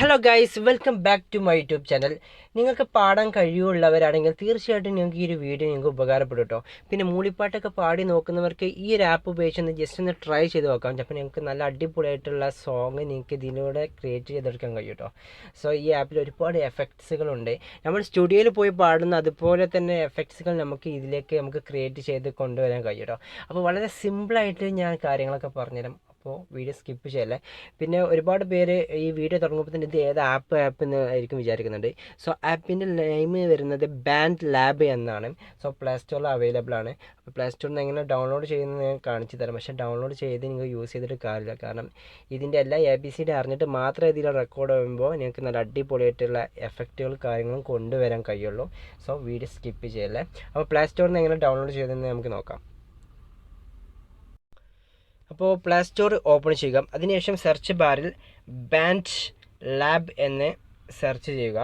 Hello guys welcome back to my YouTube channel നിങ്ങൾക്ക് പാടാൻ കഴിവുള്ളവരാണെങ്കിൽ തീർച്ചയായിട്ടും നിങ്ങൾക്ക് ഈ ഒരു വീഡിയോ നിങ്ങൾക്ക് ഉപകാരപ്പെടും കേട്ടോ പിന്നെ മൂളിപ്പാട്ടൊക്കെ പാടി നോക്കുന്നവർക്ക് ഈ ഒരു ആപ്പ് ഉപയോഗിച്ച് ഒന്ന് ജസ്റ്റ് ഒന്ന് ട്രൈ ചെയ്ത് നോക്കാം. അപ്പോൾ നിങ്ങൾക്ക് നല്ല അടിപൊളിയായിട്ടുള്ള സോങ് നിങ്ങൾക്ക് ഇതിലൂടെ ക്രിയേറ്റ് ചെയ്തെടുക്കാൻ കഴിയും കേട്ടോ സോ ഈ ആപ്പിൽ ഒരുപാട് എഫക്ട്സുകളുണ്ട് നമ്മൾ സ്റ്റുഡിയോയിൽ പോയി പാടുന്ന അതുപോലെ തന്നെ എഫക്ട്സുകൾ നമുക്ക് ഇതിലേക്ക് നമുക്ക് ക്രിയേറ്റ് ചെയ്ത് കൊണ്ടുവരാൻ കഴിയും കേട്ടോ അപ്പോൾ വളരെ സിമ്പിളായിട്ട് ഞാൻ കാര്യങ്ങളൊക്കെ പറഞ്ഞുതരാം. അപ്പോൾ വീഡിയോ സ്കിപ്പ് ചെയ്യല്ലേ? പിന്നെ ഒരുപാട് പേര് ഈ വീഡിയോ തുടങ്ങുമ്പോൾ തന്നെ ഇത് ഏത് ആപ്പ് ആപ്പ് എന്ന് ആയിരിക്കും വിചാരിക്കുന്നുണ്ട്. സോ ആപ്പിന്റെ നെയിം വരുന്നത് ബാൻഡ് ലാബ് എന്നാണ്. സോ പ്ലേ സ്റ്റോറിൽ അവൈലബിൾ ആണ്. അപ്പോൾ പ്ലേ സ്റ്റോറിൽ നിന്ന് എങ്ങനെ ഡൗൺലോഡ് ചെയ്യുന്നത് ഞാൻ കാണിച്ചു തരാം. പക്ഷേ ഡൗൺലോഡ് ചെയ്ത് നിങ്ങൾ യൂസ് ചെയ്തിട്ട് കാര്യമില്ല. കാരണം ഇതിന്റെ എല്ലാ എ ബി സി ഡി അറിഞ്ഞിട്ട് മാത്രം ഇതിൽ റെക്കോർഡ് ചെയ്യുമ്പോൾ നിങ്ങൾക്ക് നല്ല അടിപൊളിയായിട്ടുള്ള എഫക്റ്റുകൾ കാര്യങ്ങളും കൊണ്ടുവരാൻ കഴിയുള്ളൂ. സോ വീഡിയോ സ്കിപ്പ് ചെയ്യല്ലേ? അപ്പോൾ പ്ലേ സ്റ്റോറിൽ നിന്ന് എങ്ങനെ ഡൗൺലോഡ് ചെയ്തതെന്ന് നമുക്ക് നോക്കാം. അപ്പോൾ പ്ലേ സ്റ്റോർ ഓപ്പൺ ചെയ്യുക. അതിനുശേഷം സെർച്ച് ബാറിൽ ബാൻഡ് ലാബ് എന്ന് സെർച്ച് ചെയ്യുക.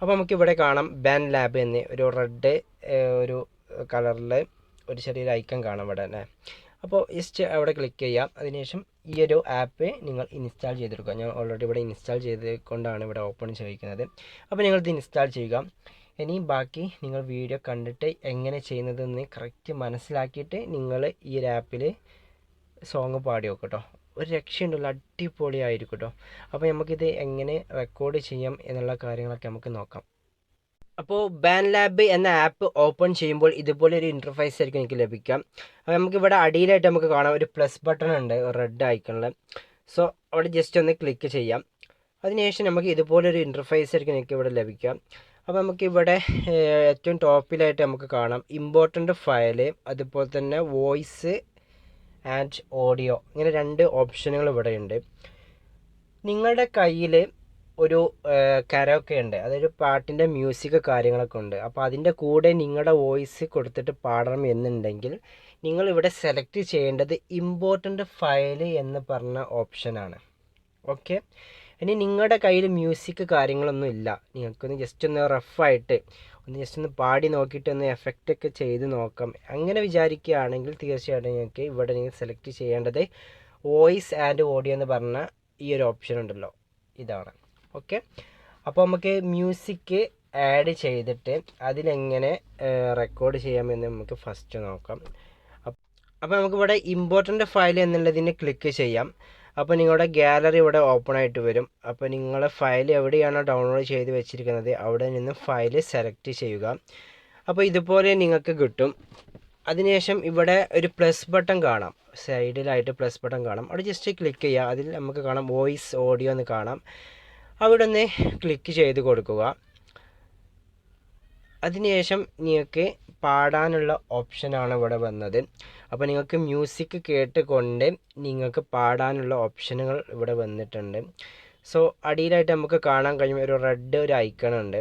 അപ്പോൾ നമുക്കിവിടെ കാണാം ബാൻഡ് ലാബ് എന്ന്. ഒരു റെഡ് ഒരു കളറിൽ ഒരു ചെറിയൊരു ഐക്കൺ കാണാം ഇവിടെ അല്ലേ? അപ്പോൾ ജസ്റ്റ് അവിടെ ക്ലിക്ക് ചെയ്യാം അതിനുശേഷം ഈ ഒരു ആപ്പ് നിങ്ങൾ ഇൻസ്റ്റാൾ ചെയ്തെടുക്കുക. ഞാൻ ഓൾറെഡി ഇവിടെ ഇൻസ്റ്റാൾ ചെയ്ത് കൊണ്ടാണ് ഇവിടെ ഓപ്പൺ ചെയ്യിക്കുന്നത് അപ്പോൾ നിങ്ങളിത് ഇൻസ്റ്റാൾ ചെയ്യുക. ഇനി ബാക്കി നിങ്ങൾ വീഡിയോ കണ്ടിട്ട് എങ്ങനെ ചെയ്യുന്നതെന്ന് കറക്റ്റ് മനസ്സിലാക്കിയിട്ട് നിങ്ങൾ ഈ ഒരു ആപ്പിൽ സോങ് പാടി നോക്കും കേട്ടോ ഒരു രക്ഷയുണ്ടല്ലോ അടിപൊളിയായിരിക്കും കേട്ടോ അപ്പോൾ നമുക്കിത് എങ്ങനെ റെക്കോർഡ് ചെയ്യാം എന്നുള്ള കാര്യങ്ങളൊക്കെ നമുക്ക് നോക്കാം. അപ്പോൾ ബാൻ ലാബ് എന്ന ആപ്പ് ഓപ്പൺ ചെയ്യുമ്പോൾ ഇതുപോലെ ഒരു ആയിരിക്കും എനിക്ക് ലഭിക്കാം അപ്പോൾ നമുക്കിവിടെ അടിയിലായിട്ട് നമുക്ക് കാണാം ഒരു പ്ലസ് ബട്ടൺ ഉണ്ട് റെഡ് ഐക്കണിൽ സോ അവിടെ ജസ്റ്റ് ഒന്ന് ക്ലിക്ക് ചെയ്യാം. അതിനുശേഷം നമുക്ക് ഇതുപോലൊരു ഇന്റർഫേസ് ആയിരിക്കും എനിക്ക് ഇവിടെ ലഭിക്കാം അപ്പോൾ നമുക്കിവിടെ ഏറ്റവും ടോപ്പിലായിട്ട് നമുക്ക് കാണാം. ഇമ്പോർട്ടന്റ് ഫയൽ അതുപോലെ തന്നെ വോയിസ് ആൻഡ് ഓഡിയോ ഇങ്ങനെ രണ്ട് ഓപ്ഷനുകൾ ഇവിടെ ഉണ്ട് നിങ്ങളുടെ കയ്യിൽ ഒരു കരോക്കെ ഉണ്ട്. അതൊരു പാട്ടിന്റെ മ്യൂസിക് കാര്യങ്ങളൊക്കെ ഉണ്ട്. അപ്പോൾ അതിന്റെ കൂടെ നിങ്ങളുടെ വോയിസ് കൊടുത്തിട്ട് പാടണം എന്നുണ്ടെങ്കിൽ നിങ്ങൾ ഇവിടെ സെലക്ട് ചെയ്യേണ്ടത് ഇമ്പോർട്ടന്റ് ഫയൽ എന്ന് പറഞ്ഞ ഓപ്ഷനാണ്. ഓക്കെ? ഇനി നിങ്ങളുടെ കയ്യിൽ മ്യൂസിക് കാര്യങ്ങളൊന്നും ഇല്ല. നിങ്ങൾക്കൊന്ന് ജസ്റ്റ് ഒന്ന് റഫായിട്ട് ഒന്ന് ജസ്റ്റ് ഒന്ന് പാടി നോക്കിയിട്ട് ഒന്ന് എഫക്റ്റ് ഒക്കെ ചെയ്ത് നോക്കാം. അങ്ങനെ വിചാരിക്കുകയാണെങ്കിൽ തീർച്ചയായിട്ടും നിങ്ങൾക്ക് ഇവിടെ നിങ്ങൾ സെലക്ട് ചെയ്യേണ്ടത് വോയിസ് ആൻഡ് ഓഡിയോ എന്ന് പറഞ്ഞ ഈ ഒരു ഓപ്ഷൻ ഉണ്ടല്ലോ. ഇതാണ്. ഓക്കെ അപ്പോൾ നമുക്ക് മ്യൂസിക് ആഡ് ചെയ്തിട്ട് അതിലെങ്ങനെ റെക്കോർഡ് ചെയ്യാമെന്ന് നമുക്ക് ഫസ്റ്റ് നോക്കാം. അപ്പോൾ നമുക്കിവിടെ ഇമ്പോർട്ടന്റ് ഫയൽ എന്നുള്ളതിന് ക്ലിക്ക് ചെയ്യാം. അപ്പോൾ നിങ്ങളുടെ ഗാലറി ഇവിടെ ഓപ്പൺ ആയിട്ട് വരും. അപ്പോൾ നിങ്ങളുടെ ഫയൽ എവിടെയാണോ ഡൗൺലോഡ് ചെയ്ത് വെച്ചിരിക്കുന്നത് അവിടെ നിന്ന് ഫയൽ സെലക്ട് ചെയ്യുക. അപ്പോൾ ഇതുപോലെ നിങ്ങൾക്ക് കിട്ടും. അതിനുശേഷം ഇവിടെ ഒരു പ്ലസ് ബട്ടൺ കാണാം. സൈഡിലായിട്ട് പ്ലസ് ബട്ടൺ കാണാം. അവിടെ ജസ്റ്റ് ക്ലിക്ക് ചെയ്യുക. അതിൽ നമുക്ക് കാണാം വോയിസ് ഓഡിയോ എന്ന് കാണാം. അവിടെ ഒന്ന് ക്ലിക്ക് ചെയ്ത് കൊടുക്കുക. അതിനുശേഷം നിങ്ങൾക്ക് പാടാനുള്ള ഓപ്ഷനാണ് ഇവിടെ വന്നത്. അപ്പോൾ നിങ്ങൾക്ക് മ്യൂസിക് കേട്ടുകൊണ്ട് നിങ്ങൾക്ക് പാടാനുള്ള ഓപ്ഷനുകൾ ഇവിടെ വന്നിട്ടുണ്ട്. സോ അടിയിലായിട്ട് നമുക്ക് കാണാൻ കഴിയും ഒരു റെഡ് ഒരു ഐക്കൺ ഉണ്ട്.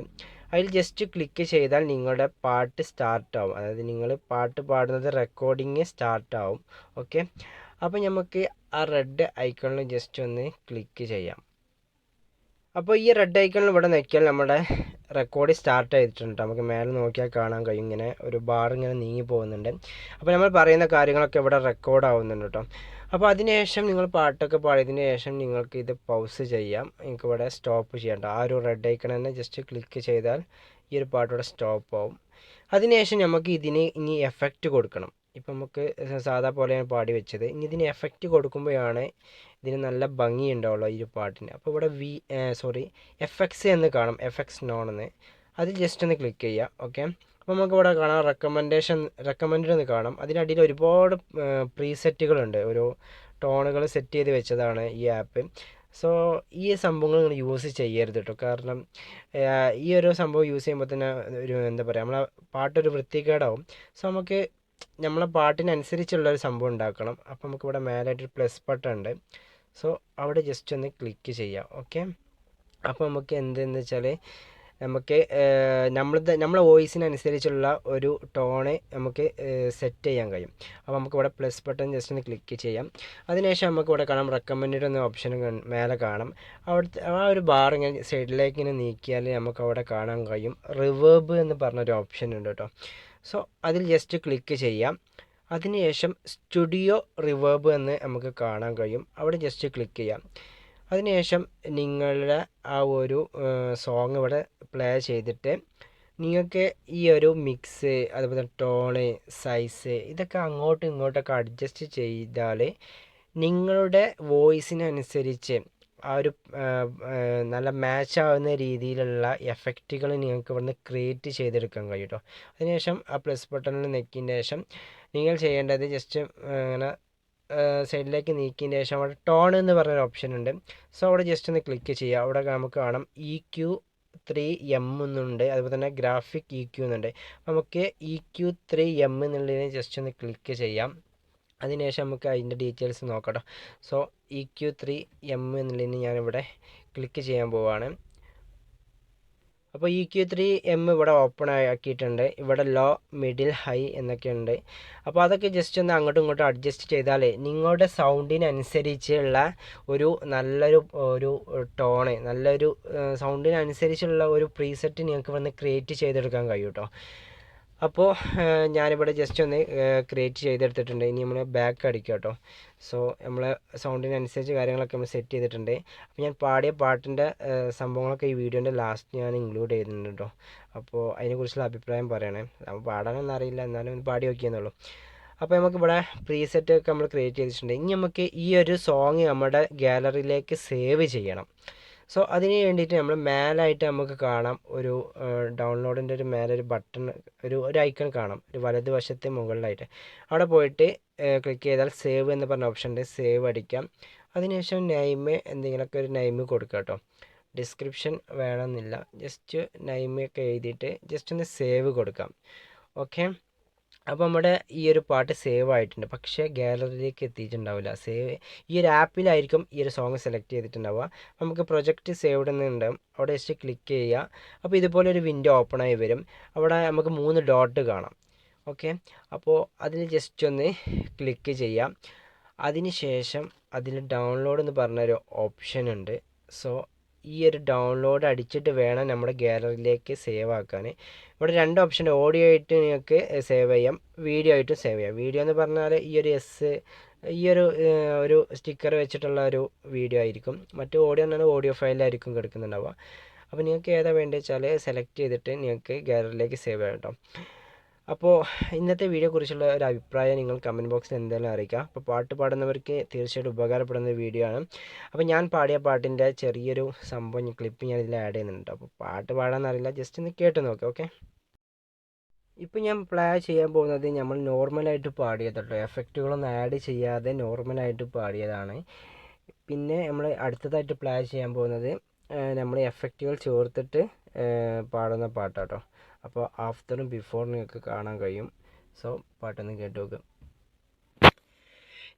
അതിൽ ജസ്റ്റ് ക്ലിക്ക് ചെയ്താൽ നിങ്ങളുടെ പാട്ട് സ്റ്റാർട്ട് ആവും. അതായത് നിങ്ങൾ പാട്ട് പാടുന്നത് റെക്കോർഡിങ് സ്റ്റാർട്ട് ആവും. ഓക്കെ അപ്പോൾ നമുക്ക് ആ റെഡ് ഐക്കണിൽ ജസ്റ്റ് ഒന്ന് ക്ലിക്ക് ചെയ്യാം. അപ്പോൾ ഈ റെഡ് ഐക്കണിൽ ഇവിടെ നിൽക്കാൻ നമ്മുടെ റെക്കോർഡ് സ്റ്റാർട്ട് ചെയ്തിട്ടുണ്ട്. നമുക്ക് മേലെ നോക്കിയാൽ കാണാൻ കഴിയും. ഇങ്ങനെ ഒരു ബാർ ഇങ്ങനെ നീങ്ങി പോകുന്നുണ്ട്. അപ്പോൾ നമ്മൾ പറയുന്ന കാര്യങ്ങളൊക്കെ ഇവിടെ റെക്കോർഡ് ആവുന്നുണ്ട് കേട്ടോ. അപ്പോൾ അതിനുശേഷം നിങ്ങൾ പാട്ടൊക്കെ പാടിയതിന് ശേഷം നിങ്ങൾക്ക് ഇത് പൗസ് ചെയ്യാം. നിങ്ങൾക്ക് ഇവിടെ സ്റ്റോപ്പ് ചെയ്യണ്ട ആ ഒരു റെഡ് ഐക്കൺ തന്നെ ജസ്റ്റ് ക്ലിക്ക് ചെയ്താൽ ഈ ഒരു പാട്ട് ഇവിടെ സ്റ്റോപ്പ് ആവും. അതിനുശേഷം നമുക്ക് ഇതിന് ഇനി എഫക്റ്റ് കൊടുക്കണം. ഇപ്പം നമുക്ക് സാധാ പോലെയാണ് പാടി വെച്ചത്. ഇനി ഇതിന് എഫക്റ്റ് കൊടുക്കുമ്പോഴാണ് ഇതിന് നല്ല ഭംഗി ഉണ്ടാവുള്ളൂ ഈ ഒരു പാട്ടിന്. അപ്പോൾ ഇവിടെ വി സോറി എഫ് എക്സ് എന്ന് കാണും. എഫ് എക്സ് നോൺ എന്ന്. അതിൽ ജസ്റ്റ് ഒന്ന് ക്ലിക്ക് ചെയ്യുക ഓക്കെ അപ്പോൾ നമുക്ക് ഇവിടെ കാണാം റെക്കമെൻഡേഷൻ റെക്കമെൻഡ് എന്ന് കാണാം. അതിനടിയിൽ ഒരുപാട് പ്രീസെറ്റുകളുണ്ട് ഒരു ടോണുകൾ സെറ്റ് ചെയ്ത് വെച്ചതാണ് ഈ ആപ്പ് സോ ഈ സംഭവങ്ങൾ നിങ്ങൾ യൂസ് ചെയ്യരുത് കേട്ടോ കാരണം ഈ ഒരു സംഭവം യൂസ് ചെയ്യുമ്പോൾ തന്നെ ഒരു എന്താ പറയുക നമ്മളെ പാട്ടൊരു വൃത്തികേടാവും. സോ നമുക്ക് നമ്മളെ പാട്ടിനനുസരിച്ചുള്ള ഒരു സംഭവം ഉണ്ടാക്കണം. അപ്പോൾ നമുക്ക് ഇവിടെ മേലായിട്ട് പ്ലസ് ബട്ടൺ ഉണ്ട്. സോ അവിടെ ജസ്റ്റ് ഒന്ന് ക്ലിക്ക് ചെയ്യാം. ഓക്കെ അപ്പോൾ നമുക്ക് എന്തെന്ന് വെച്ചാൽ നമുക്ക് നമ്മൾ നമ്മളെ വോയിസിനനുസരിച്ചുള്ള ഒരു ടോണ് നമുക്ക് സെറ്റ് ചെയ്യാൻ കഴിയും. അപ്പോൾ നമുക്ക് ഇവിടെ പ്ലസ് ബട്ടൺ ജസ്റ്റ് ഒന്ന് ക്ലിക്ക് ചെയ്യാം. അതിനുശേഷം നമുക്ക് ഇവിടെ കാണാം റെക്കമെൻഡ് എന്ന ഓപ്ഷൻ മേലെ കാണാം. അവിടുത്തെ ആ ഒരു ബാർ ഇങ്ങനെ സൈഡിലേക്ക് ഇങ്ങനെ നീക്കിയാൽ നമുക്ക് അവിടെ കാണാൻ കഴിയും. റിവേർബ് എന്ന് പറഞ്ഞൊരു ഓപ്ഷൻ ഉണ്ട് കേട്ടോ. സോ അതിൽ ജസ്റ്റ് ക്ലിക്ക് ചെയ്യാം. അതിനുശേഷം സ്റ്റുഡിയോ റിവേർബ് എന്ന് നമുക്ക് കാണാൻ കഴിയും. അവിടെ ജസ്റ്റ് ക്ലിക്ക് ചെയ്യാം. അതിനുശേഷം നിങ്ങളുടെ ആ ഒരു സോങ് ഇവിടെ പ്ലേ ചെയ്തിട്ട് നിങ്ങൾക്ക് ഈ ഒരു മിക്സ് അതുപോലെ ടോണ് സൈസ് ഇതൊക്കെ അങ്ങോട്ടും ഇങ്ങോട്ടൊക്കെ അഡ്ജസ്റ്റ് ചെയ്താൽ നിങ്ങളുടെ വോയിസിനനുസരിച്ച് ആ ഒരു നല്ല മാച്ച് ആവുന്ന രീതിയിലുള്ള എഫക്റ്റുകൾ നിങ്ങൾക്ക് ഇവിടുന്ന് ക്രിയേറ്റ് ചെയ്തെടുക്കാൻ കഴിയും കേട്ടോ അതിനുശേഷം ആ പ്ലസ് ബട്ടണിൽ ഞെക്കിയതിന് ശേഷം നിങ്ങൾ ചെയ്യേണ്ടത് ജസ്റ്റ് അങ്ങനെ സൈഡിലേക്ക് നീക്കിയതിന് ശേഷം അവിടെ ടോൺ എന്ന് പറഞ്ഞൊരു ഓപ്ഷൻ ഉണ്ട്. സോ അവിടെ ജസ്റ്റ് ഒന്ന് ക്ലിക്ക് ചെയ്യുക. അവിടെ നമുക്ക് കാണാം ഇ ക്യു ത്രീ എം എന്നുണ്ട്. അതുപോലെ തന്നെ ഗ്രാഫിക് ഇ ക്യു എന്നുണ്ട്. നമുക്ക് ഇ ക്യു ത്രീ എം എന്നുള്ളതിനെ ജസ്റ്റ് ഒന്ന് ക്ലിക്ക് ചെയ്യാം. അതിനുശേഷം നമുക്ക് അതിന്റെ ഡീറ്റെയിൽസ് നോക്കാം so E Q three M എന്നുള്ളതിന് ഞാനിവിടെ ക്ലിക്ക് ചെയ്യാൻ പോവുകയാണ് അപ്പോൾ ഇ ക്യു ത്രീ എം ഇവിടെ ഓപ്പൺ ആക്കിയിട്ടുണ്ട്. ഇവിടെ ലോ മിഡിൽ ഹൈ എന്നൊക്കെ ഉണ്ട് അപ്പോൾ അതൊക്കെ ജസ്റ്റ് ഒന്ന് അങ്ങോട്ടും ഇങ്ങോട്ടും അഡ്ജസ്റ്റ് ചെയ്താൽ നിങ്ങളുടെ സൗണ്ടിനനുസരിച്ചുള്ള ഒരു നല്ലൊരു ഒരു ടോണ് നല്ലൊരു സൗണ്ടിനനുസരിച്ചുള്ള ഒരു പ്രീസെറ്റ് നിങ്ങൾക്ക് വന്ന് ക്രിയേറ്റ് ചെയ്തെടുക്കാൻ കഴിയും കേട്ടോ അപ്പോൾ ഞാനിവിടെ ജസ്റ്റ് ഒന്ന് ക്രിയേറ്റ് ചെയ്തെടുത്തിട്ടുണ്ട്. ഇനി നമ്മൾ ബാക്ക് അടിക്കുക കേട്ടോ സോ നമ്മളെ സൗണ്ടിനനുസരിച്ച് കാര്യങ്ങളൊക്കെ നമ്മൾ സെറ്റ് ചെയ്തിട്ടുണ്ട്. അപ്പോൾ ഞാൻ പാടിയ പാട്ടിന്റെ സംഭവങ്ങളൊക്കെ ഈ വീഡിയോന്റെ ലാസ്റ്റ് ഞാൻ ഇൻക്ലൂഡ് ചെയ്തിട്ടുണ്ട് കേട്ടോ അപ്പോൾ അതിനെക്കുറിച്ചുള്ള അഭിപ്രായം പറയണേ. നമ്മൾ പാടാനൊന്നും അറിയില്ല. എന്നാലും ഒന്ന് പാടി നോക്കിയെന്നുള്ളൂ അപ്പോൾ നമുക്കിവിടെ പ്രീസെറ്റ് ഒക്കെ നമ്മൾ ക്രിയേറ്റ് ചെയ്തിട്ടുണ്ട്. ഇനി നമുക്ക് ഈ ഒരു സോങ് നമ്മുടെ ഗാലറിയിലേക്ക് സേവ് ചെയ്യണം. സോ അതിന് വേണ്ടിയിട്ട് നമ്മൾ മേലായിട്ട് നമുക്ക് കാണാം ഒരു ഡൗൺലോഡിന്റെ ഒരു മേലെ ഒരു ബട്ടൺ ഒരു ഒരു ഐക്കൺ കാണാം. ഒരു വലതുവശത്തെ മുകളിലായിട്ട്. അവിടെ പോയിട്ട് ക്ലിക്ക് ചെയ്താൽ സേവ് എന്ന് പറഞ്ഞ ഓപ്ഷൻ ഉണ്ട്. സേവ് അടിക്കാം. അതിനുശേഷം നെയിമ് എന്തെങ്കിലുമൊക്കെ ഒരു നെയിമ് കൊടുക്കുക കേട്ടോ. ഡിസ്ക്രിപ്ഷൻ വേണമെന്നില്ല. ജസ്റ്റ് നെയിമൊക്കെ എഴുതിയിട്ട് ജസ്റ്റ് ഒന്ന് സേവ് കൊടുക്കാം. ഓക്കെ അപ്പോൾ നമ്മുടെ ഈ ഒരു പാട്ട് സേവ് ആയിട്ടുണ്ട്. പക്ഷേ ഗാലറിയിലേക്ക് എത്തിയിട്ടുണ്ടാവില്ല സേവ് ഈ ഒരു ആപ്പിലായിരിക്കും ഈ ഒരു സോങ് സെലക്ട് ചെയ്തിട്ടുണ്ടാവുക. നമുക്ക് പ്രൊജക്റ്റ് സേവ്ഡ് എന്നുണ്ടാവും അവിടെ ജസ്റ്റ് ക്ലിക്ക് ചെയ്യുക. അപ്പോൾ ഇതുപോലെ ഒരു വിൻഡോ ഓപ്പൺ ആയി വരും. അവിടെ നമുക്ക് മൂന്ന് ഡോട്ട് കാണാം. ഓക്കെ അപ്പോൾ അതിൽ ജസ്റ്റ് ഒന്ന് ക്ലിക്ക് ചെയ്യാം. അതിന് ശേഷം അതിൽ ഡൗൺലോഡ് എന്ന് പറഞ്ഞൊരു ഓപ്ഷൻ ഉണ്ട്. സോ ഈ ഒരു ഡൗൺലോഡ് അടിച്ചിട്ട് വേണം നമ്മുടെ ഗാലറിയിലേക്ക് സേവ് ആക്കാൻ. ഇവിടെ രണ്ട് ഓപ്ഷൻ ഓഡിയോ ആയിട്ട് നിങ്ങൾക്ക് സേവ് ചെയ്യാം വീഡിയോ ആയിട്ടും സേവ് ചെയ്യാം. വീഡിയോ എന്ന് പറഞ്ഞാൽ ഈ ഒരു എസ് ഈ ഒരു ഒരു സ്റ്റിക്കർ വെച്ചിട്ടുള്ള ഒരു വീഡിയോ ആയിരിക്കും. മറ്റു ഓഡിയോ എന്നാൽ ഓഡിയോ ഫയലായിരിക്കും കിടക്കുന്നുണ്ടാവുക. അപ്പോൾ നിങ്ങൾക്ക് ഏതാ വേണ്ടത് വെച്ചാൽ സെലക്ട് ചെയ്തിട്ട് നിങ്ങൾക്ക് ഗാലറിയിലേക്ക് സേവ് ചെയ്യാം കേട്ടോ. അപ്പോൾ ഇന്നത്തെ വീഡിയോ കുറിച്ചുള്ള ഒരു അഭിപ്രായം നിങ്ങൾ കമന്റ് ബോക്സിൽ എന്തായാലും അറിയിക്കുക. അപ്പോൾ പാട്ട് പാടുന്നവർക്ക് തീർച്ചയായിട്ടും ഉപകാരപ്പെടുന്ന വീഡിയോ ആണ്. അപ്പോൾ ഞാൻ പാടിയ പാട്ടിന്റെ ചെറിയൊരു സംഭവം ക്ലിപ്പ് ഞാൻ ഇതിൽ ആഡ് ചെയ്യുന്നുണ്ട്. അപ്പോൾ പാട്ട് പാടാനറിയില്ല ജസ്റ്റ് ഒന്ന് കേട്ട് നോക്കാം ഓക്കെ ഇപ്പം ഞാൻ പ്ലേ ചെയ്യാൻ പോകുന്നത് നമ്മൾ നോർമലായിട്ട് പാടിയത് കേട്ടോ. എഫക്റ്റുകളൊന്നും ആഡ് ചെയ്യാതെ നോർമലായിട്ട് പാടിയതാണ്. പിന്നെ നമ്മൾ അടുത്തതായിട്ട് പ്ലേ ചെയ്യാൻ പോകുന്നത് നമ്മൾ എഫക്റ്റുകൾ ചേർത്തിട്ട് പാടുന്ന പാട്ടാട്ടോ. അപ്പോൾ ആഫ്റ്ററും ബിഫോറും നിങ്ങൾക്ക് കാണാൻ കഴിയും. സോ പാട്ടൊന്ന് കേട്ടുനോക്കാം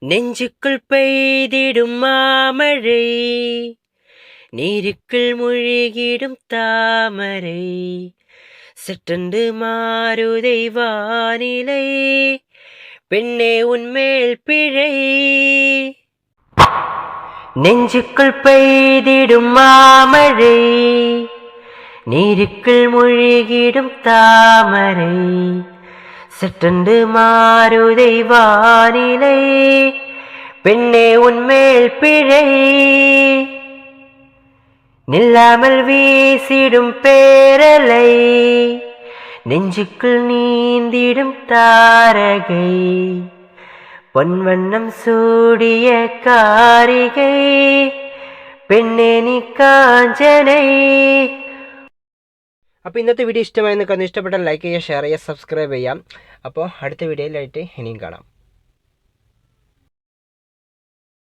നെഞ്ചുക്കൾ പെയ്തിടും മാമഴ നീരുക്കൾ മുഴുകിടും താമര സെട്ടുണ്ട് മാരുദൈവാനില പിന്നെ ഉന്മേൽ പിഴ. നെഞ്ചുക്കൾ പെയ്തിടും മാമഴ நீருக்குள் முழுகிடும் தாமரை சட்டண்டு மாறுதை வானிலை பெண்ணே உன்மேல் பிழை. நில்லாமல் வீசிடும் பேரலை நெஞ்சுக்குள் நீந்திடும் தாரகை பொன்வண்ணம் சூடிய காரிகை பெண்ணே நீ காஞ்சனை. അപ്പോൾ ഇന്നത്തെ വീഡിയോ ഇഷ്ടമായി നിൽക്കുന്ന ഇഷ്ടപ്പെട്ടാൽ ലൈക്ക് ചെയ്യുക ഷെയർ ചെയ്യുക സബ്സ്ക്രൈബ് ചെയ്യാം അപ്പോൾ അടുത്ത വീഡിയോയിലായിട്ട് ഇനിയും കാണാം.